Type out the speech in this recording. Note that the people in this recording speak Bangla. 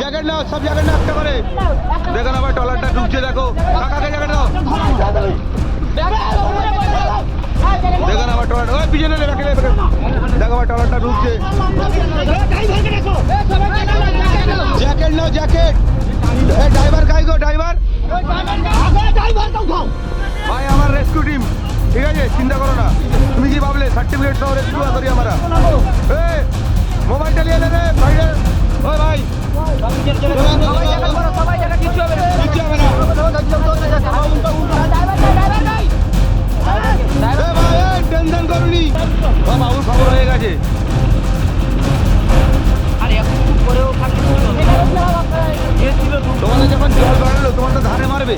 জ্যাকেট নাও সব জ্যাকেট নাও একটা করে। দেখো আবার টলারটা ঢুকছে দেখো। কাকাকে জ্যাকেট দাও। দেখো না আবার টলার ওই পিছনে রেখে দেখো আবার টলারটা ঢুকছে। জ্যাকেট নাও জ্যাকেট। ড্রাইভার কাই গো ড্রাইভার? ভাই আমার রেস্কিউ টিম। ঠিক আছে চিন্তা করো না। টেনশন বা বাবুর খবর হয়ে গেছে। তোমাদের যখন জল বাড়ালো তোমার তো ধারে মারবে।